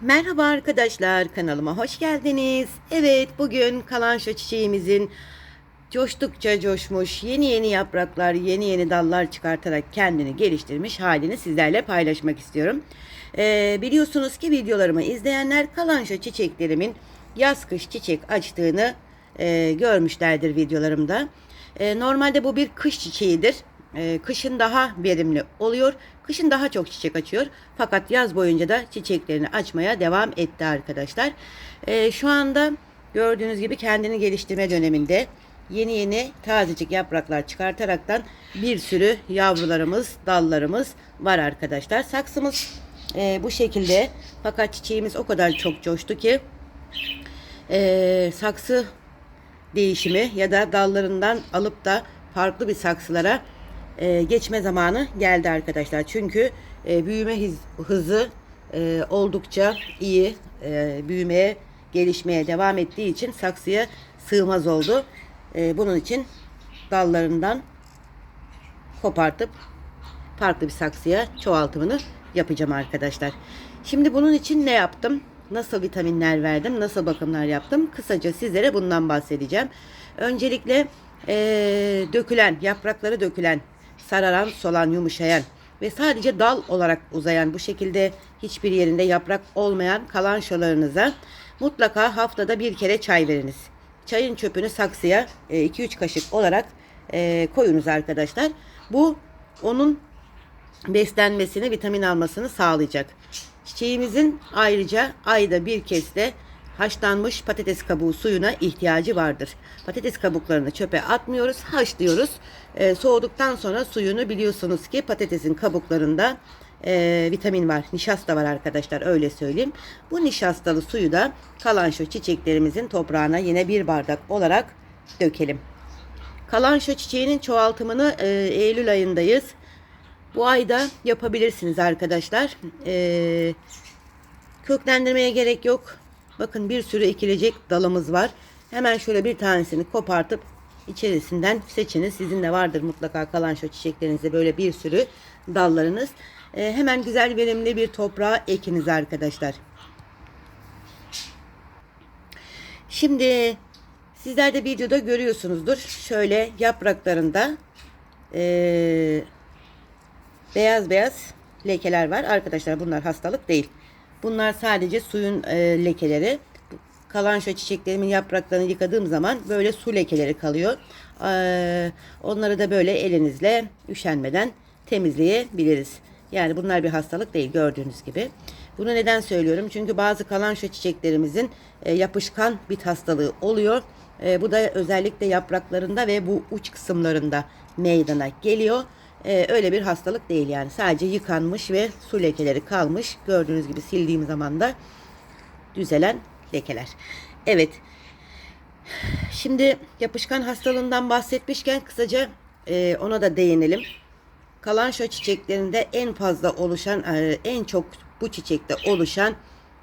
Merhaba arkadaşlar kanalıma hoş geldiniz. Evet bugün kalanşo çiçeğimizin coştukça coşmuş yeni yeni yapraklar yeni yeni dallar çıkartarak kendini geliştirmiş halini sizlerle paylaşmak istiyorum. Ee, biliyorsunuz ki videolarımı izleyenler kalanşo çiçeklerimin yaz kış çiçek açtığını e, görmüşlerdir videolarımda. E, normalde bu bir kış çiçeğidir. E, kışın daha verimli oluyor. Kışın daha çok çiçek açıyor. Fakat yaz boyunca da çiçeklerini açmaya devam etti arkadaşlar. E, şu anda gördüğünüz gibi kendini geliştirme döneminde yeni yeni tazecik yapraklar çıkartaraktan bir sürü yavrularımız, dallarımız var arkadaşlar. Saksımız e, bu şekilde. Fakat çiçeğimiz o kadar çok coştu ki e, saksı değişimi ya da dallarından alıp da farklı bir saksılara e, geçme zamanı geldi arkadaşlar. Çünkü e, büyüme hız- hızı e, oldukça iyi. E, büyümeye, gelişmeye devam ettiği için saksıya sığmaz oldu. E, bunun için dallarından kopartıp farklı bir saksıya çoğaltımını yapacağım arkadaşlar. Şimdi bunun için ne yaptım? Nasıl vitaminler verdim? Nasıl bakımlar yaptım? Kısaca sizlere bundan bahsedeceğim. Öncelikle eee, dökülen, yaprakları dökülen, sararan, solan, yumuşayan ve sadece dal olarak uzayan bu şekilde hiçbir yerinde yaprak olmayan kalançolarınıza mutlaka haftada bir kere çay veriniz. Çayın çöpünü saksıya 2-3 kaşık olarak e, koyunuz arkadaşlar. Bu onun beslenmesini, vitamin almasını sağlayacak. Çiçeğimizin ayrıca ayda bir kez de haşlanmış patates kabuğu suyuna ihtiyacı vardır. Patates kabuklarını çöpe atmıyoruz, haşlıyoruz. Ee, soğuduktan sonra suyunu biliyorsunuz ki patatesin kabuklarında e, vitamin var, nişasta var arkadaşlar öyle söyleyeyim. Bu nişastalı suyu da kalan şu çiçeklerimizin toprağına yine bir bardak olarak dökelim. Kalanşo çiçeğinin çoğaltımını e, Eylül ayındayız. Bu ayda yapabilirsiniz arkadaşlar. E, köklendirmeye gerek yok. Bakın bir sürü ekilecek dalımız var. Hemen şöyle bir tanesini kopartıp içerisinden seçiniz. Sizin de vardır mutlaka kalanşo çiçeklerinizde böyle bir sürü dallarınız. E, hemen güzel verimli bir toprağa ekiniz arkadaşlar. Şimdi sizler de videoda görüyorsunuzdur. Şöyle yapraklarında eee, beyaz beyaz lekeler var. Arkadaşlar bunlar hastalık değil. Bunlar sadece suyun eee, lekeleri. Kalanşo çiçeklerimin yapraklarını yıkadığım zaman böyle su lekeleri kalıyor. Eee, onları da böyle elinizle üşenmeden temizleyebiliriz. Yani bunlar bir hastalık değil gördüğünüz gibi. Bunu neden söylüyorum? Çünkü bazı kalanşo çiçeklerimizin e, yapışkan bit hastalığı oluyor. E, bu da özellikle yapraklarında ve bu uç kısımlarında meydana geliyor. E, öyle bir hastalık değil yani. Sadece yıkanmış ve su lekeleri kalmış. Gördüğünüz gibi sildiğim zaman da düzelen lekeler. Evet. Şimdi yapışkan hastalığından bahsetmişken kısaca e, ona da değinelim. Kalanşo çiçeklerinde en fazla oluşan, e, en çok bu çiçekte oluşan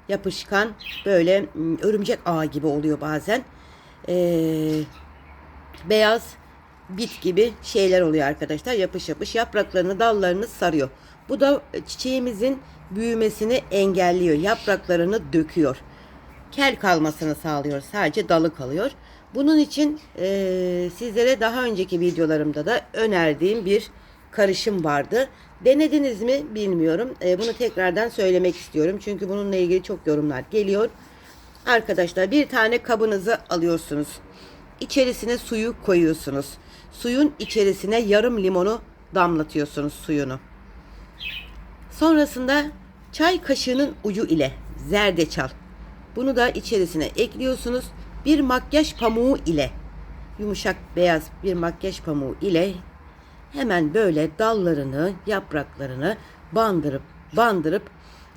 yapışkan böyle örümcek ağı gibi oluyor bazen. E, beyaz bit gibi şeyler oluyor arkadaşlar. Yapış yapış yapraklarını, dallarını sarıyor. Bu da çiçeğimizin büyümesini engelliyor. Yapraklarını döküyor. Kel kalmasını sağlıyor. Sadece dalı kalıyor. Bunun için e, sizlere daha önceki videolarımda da önerdiğim bir karışım vardı. Denediniz mi bilmiyorum. E, bunu tekrardan söylemek istiyorum. Çünkü bununla ilgili çok yorumlar geliyor. Arkadaşlar bir tane kabınızı alıyorsunuz. İçerisine suyu koyuyorsunuz. Suyun içerisine yarım limonu damlatıyorsunuz suyunu. Sonrasında çay kaşığının ucu ile zerdeçal. Bunu da içerisine ekliyorsunuz. Bir makyaj pamuğu ile yumuşak beyaz bir makyaj pamuğu ile hemen böyle dallarını, yapraklarını bandırıp bandırıp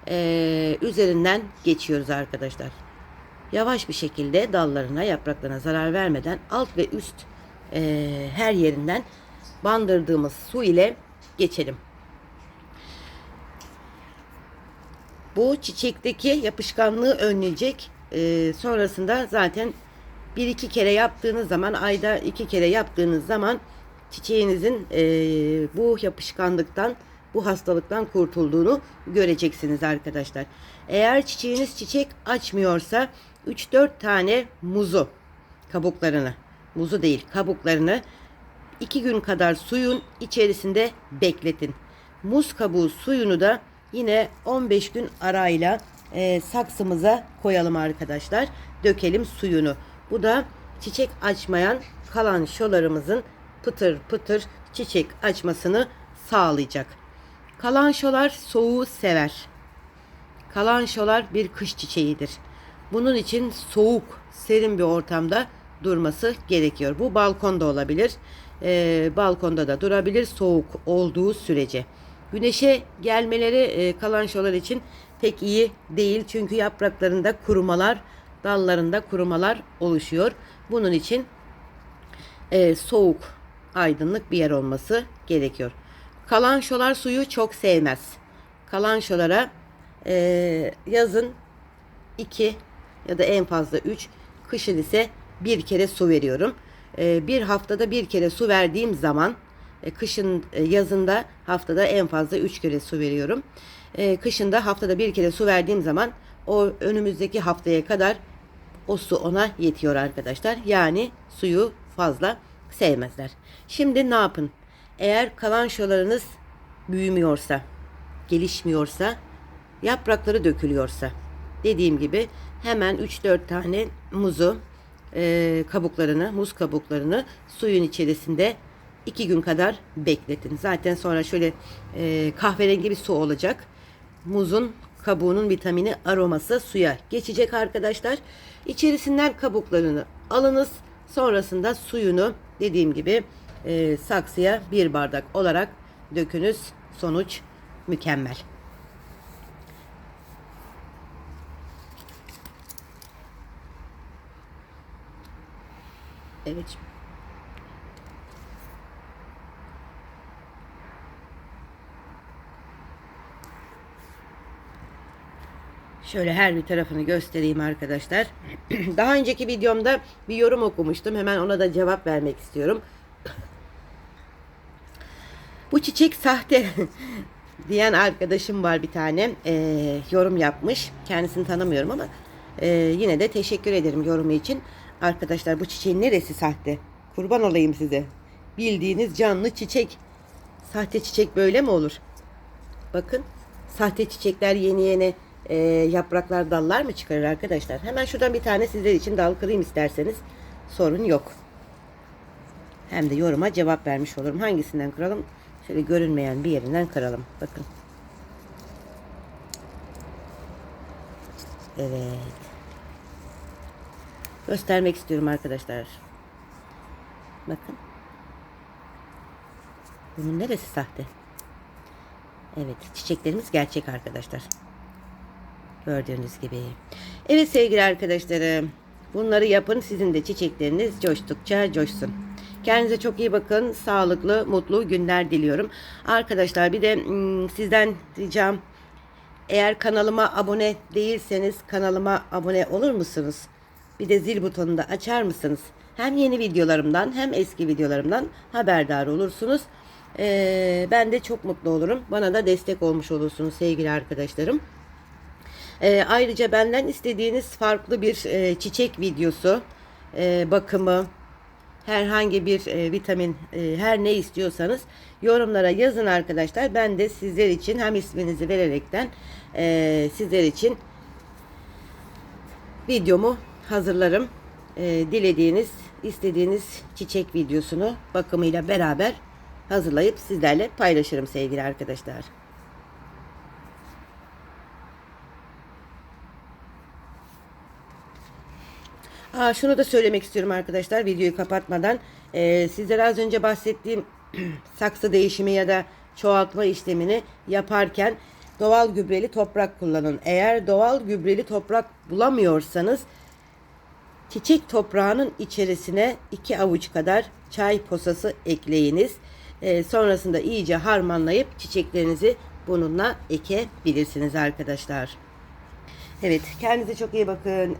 eee, üzerinden geçiyoruz arkadaşlar. Yavaş bir şekilde dallarına, yapraklarına zarar vermeden alt ve üst eee, her yerinden bandırdığımız su ile geçelim. Bu çiçekteki yapışkanlığı önleyecek. Eee, sonrasında zaten bir iki kere yaptığınız zaman ayda iki kere yaptığınız zaman çiçeğinizin eee, bu yapışkanlıktan bu hastalıktan kurtulduğunu göreceksiniz arkadaşlar. Eğer çiçeğiniz çiçek açmıyorsa 3-4 tane muzu kabuklarını muzu değil kabuklarını 2 gün kadar suyun içerisinde bekletin. Muz kabuğu suyunu da yine 15 gün arayla e, saksımıza koyalım arkadaşlar. Dökelim suyunu. Bu da çiçek açmayan kalan şolarımızın pıtır pıtır çiçek açmasını sağlayacak. Kalanşolar soğuğu sever. Kalanşolar bir kış çiçeğidir. Bunun için soğuk, serin bir ortamda durması gerekiyor. Bu balkonda olabilir. Ee, balkonda da durabilir soğuk olduğu sürece. Güneşe gelmeleri e, kalanşolar için pek iyi değil. Çünkü yapraklarında kurumalar, dallarında kurumalar oluşuyor. Bunun için e, soğuk, aydınlık bir yer olması gerekiyor. Kalanşolar suyu çok sevmez. Kalanşolara e, yazın 2 ya da en fazla 3, kışın ise bir kere su veriyorum. E, bir haftada bir kere su verdiğim zaman e, kışın e, yazında haftada en fazla 3 kere su veriyorum. E, kışında haftada bir kere su verdiğim zaman o önümüzdeki haftaya kadar o su ona yetiyor arkadaşlar. Yani suyu fazla sevmezler. Şimdi ne yapın? Eğer kalanşolarınız büyümüyorsa, gelişmiyorsa, yaprakları dökülüyorsa, dediğim gibi hemen 3-4 tane muzu, e, kabuklarını, muz kabuklarını suyun içerisinde 2 gün kadar bekletin. Zaten sonra şöyle e, kahverengi bir su olacak. Muzun kabuğunun vitamini aroması suya geçecek arkadaşlar. İçerisinden kabuklarını alınız. Sonrasında suyunu dediğim gibi e, saksıya bir bardak olarak dökünüz. Sonuç mükemmel. Evet. Şöyle her bir tarafını göstereyim arkadaşlar. Daha önceki videomda bir yorum okumuştum. Hemen ona da cevap vermek istiyorum. Bu çiçek sahte diyen arkadaşım var bir tane. Ee, yorum yapmış. Kendisini tanımıyorum ama e, yine de teşekkür ederim yorumu için. Arkadaşlar bu çiçeğin neresi sahte? Kurban olayım size. Bildiğiniz canlı çiçek. Sahte çiçek böyle mi olur? Bakın sahte çiçekler yeni yeni e, yapraklar dallar mı çıkarır arkadaşlar? Hemen şuradan bir tane sizler için dal kırayım isterseniz. Sorun yok. Hem de yoruma cevap vermiş olurum. Hangisinden kıralım? Şöyle görünmeyen bir yerinden kıralım. Bakın. Evet. Göstermek istiyorum arkadaşlar. Bakın. Bunun neresi sahte? Evet çiçeklerimiz gerçek arkadaşlar. Gördüğünüz gibi. Evet sevgili arkadaşlarım. Bunları yapın sizin de çiçekleriniz coştukça coşsun. Kendinize çok iyi bakın. Sağlıklı, mutlu günler diliyorum. Arkadaşlar bir de hmm, sizden ricam eğer kanalıma abone değilseniz kanalıma abone olur musunuz? Bir de zil butonunu da açar mısınız? Hem yeni videolarımdan hem eski videolarımdan haberdar olursunuz. Ee, ben de çok mutlu olurum. Bana da destek olmuş olursunuz sevgili arkadaşlarım. Ee, ayrıca benden istediğiniz farklı bir e, çiçek videosu, e, bakımı, herhangi bir e, vitamin, e, her ne istiyorsanız yorumlara yazın arkadaşlar. Ben de sizler için hem isminizi vererekten e, sizler için videomu hazırlarım. E, dilediğiniz, istediğiniz çiçek videosunu bakımıyla beraber hazırlayıp sizlerle paylaşırım sevgili arkadaşlar. Aa, şunu da söylemek istiyorum arkadaşlar videoyu kapatmadan. Ee, sizlere az önce bahsettiğim saksı değişimi ya da çoğaltma işlemini yaparken doğal gübreli toprak kullanın. Eğer doğal gübreli toprak bulamıyorsanız çiçek toprağının içerisine iki avuç kadar çay posası ekleyiniz. Ee, sonrasında iyice harmanlayıp çiçeklerinizi bununla ekebilirsiniz arkadaşlar. Evet kendinize çok iyi bakın.